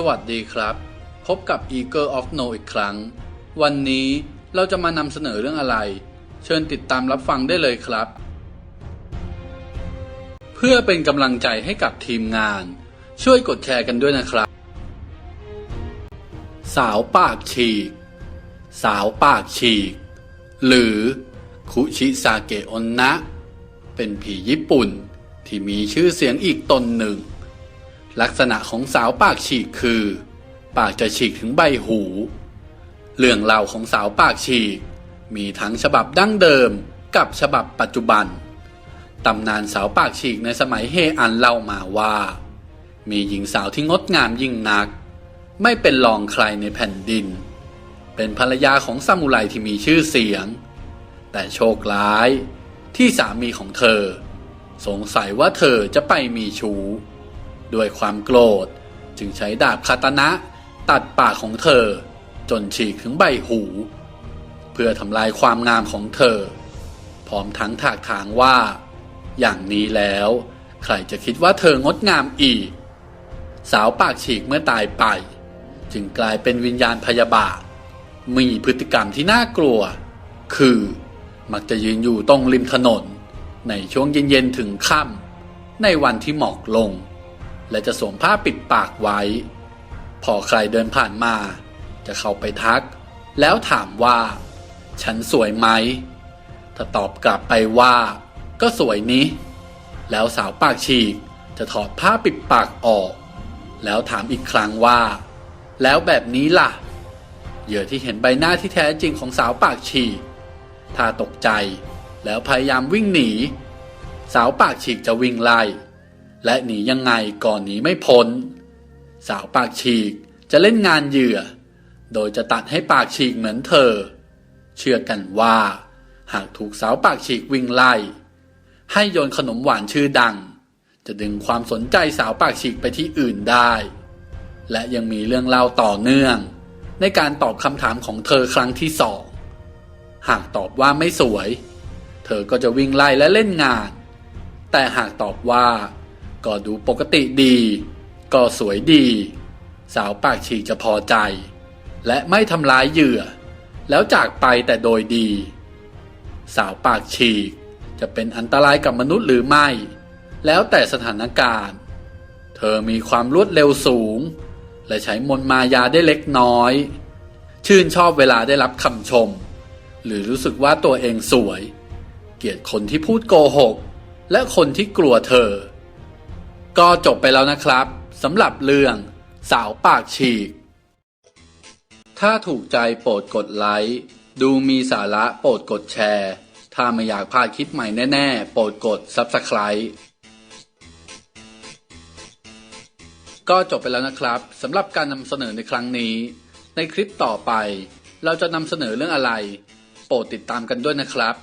สวัสดีครับ พบกับ Eagle of No อีกครั้ง วันนี้เราจะมานำเสนอเรื่องอะไร เชิญติดตามรับฟังได้เลยครับ เพื่อเป็นกำลังใจให้กับทีมงาน ช่วยกดแชร์กันด้วยนะครับ สาวปากฉีก สาวปากฉีก หรือคุชิซาเกะอนนะ เป็นผีญี่ปุ่นที่มีชื่อเสียงอีกตนหนึ่ง ลักษณะของสาวปากฉีกคือ ปากจะฉีกถึงใบหู เรื่องเล่าของสาวปากฉีก มีทั้งฉบับดั้งเดิมกับฉบับปัจจุบัน ตำนานสาวปากฉีกในสมัยเฮอันเล่ามาว่า มีหญิงสาวที่งดงามยิ่งนัก ไม่เป็นรองใครในแผ่นดิน เป็นภรรยาของซามูไรที่มีชื่อเสียง แต่โชคร้ายที่สามีของเธอ สงสัยว่าเธอจะไปมีชู้ ด้วยความโกรธ จึงใช้ดาบคาตานะ ตัดปากของเธอ จนฉีกถึงใบหู เพื่อทำลายความงามของเธอ พร้อมทั้งถากถางว่า อย่างนี้แล้ว ใครจะคิดว่าเธองดงามอีก สาวปากฉีกเมื่อตายไป จึงกลายเป็นวิญญาณพยาบาท มีพฤติกรรมที่น่ากลัว คือมักจะยืนอยู่ตรงริมถนน ในช่วงเย็นๆถึงค่ำในวันที่หมอกลง และจะสวมผ้าปิดปากไว้ พอใครเดินผ่านมา จะเข้าไปทัก แล้วถามว่า ฉันสวยไหม ถ้าตอบกลับไปว่า ก็สวยนี้ แล้วสาวปากฉีกจะถอดผ้าปิดปากออก แล้วถามอีกครั้งว่า แล้วแบบนี้ล่ะ เหยื่อที่เห็นใบหน้าที่แท้จริงของสาวปากฉีกถ้าตกใจแล้วพยายามวิ่งหนี สาวปากฉีกจะวิ่งไล่ และหนียังไงก่อนหนีไม่พ้น สาวปากฉีกจะเล่นงานเหยื่อ โดยจะตัดให้ปากฉีกเหมือนเธอ เชื่อกันว่า หากถูกสาวปากฉีกวิ่งไล่ ให้โยนขนมหวานชื่อดัง จะดึงความสนใจสาวปากฉีกไปที่อื่นได้ และยังมีเรื่องเล่าต่อเนื่อง ในการตอบคำถามของเธอครั้งที่สองหากตอบว่าไม่สวย เธอก็จะวิ่งไล่และเล่นงาน แต่หากตอบว่า ก็ดูปกติดี ก็สวยดี สาวปากฉีกจะพอใจ และไม่ทำร้ายเหยื่อ แล้วจากไปแต่โดยดี สาวปากฉีกจะเป็นอันตรายกับมนุษย์หรือไม่ แล้วแต่สถานการณ์ เธอมีความรวดเร็วสูง และใช้มนต์มายาได้เล็กน้อย ชื่นชอบเวลาได้รับคำชม หรือรู้สึกว่าตัวเองสวย เกลียดคนที่พูดโกหก และคนที่กลัวเธอ ก็จบไปแล้วนะครับสำหรับเรื่องสาวปากฉีก ถ้าถูกใจโปรดกดไลค์ ดูมีสาระโปรดกดแชร์ ถ้าไม่อยากพลาดคลิปใหม่แน่ๆ โปรดกด Subscribe ก็จบไปแล้วนะครับสำหรับการนำเสนอในครั้งนี้ ในคลิปต่อไป เราจะนำเสนอเรื่องอะไร โปรดติดตามกันด้วยนะครับ